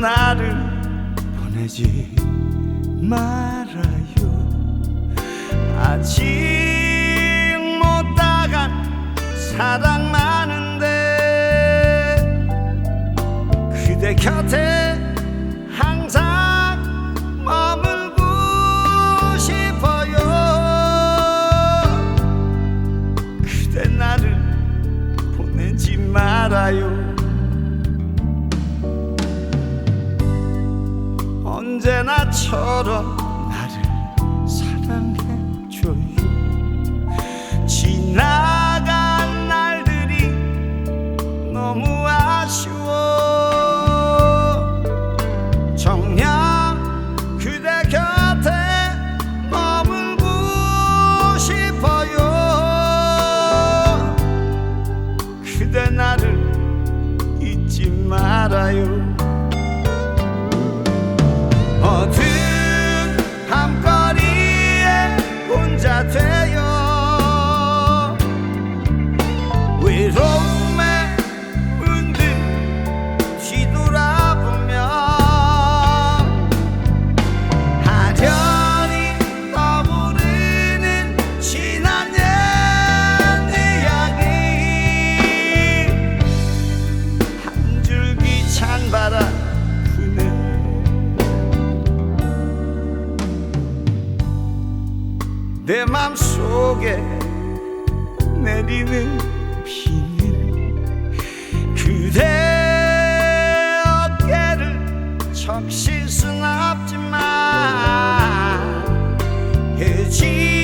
나를 보내지 말아요. 아직 못 다간 사랑 많은데 그대 곁에 항상 머물고 싶어요. 그대 나를 보내지 말아요 언제나처럼 부네. 내 맘속에 내리는 비는 그대 어깨를 적실 순 없지만 헤어지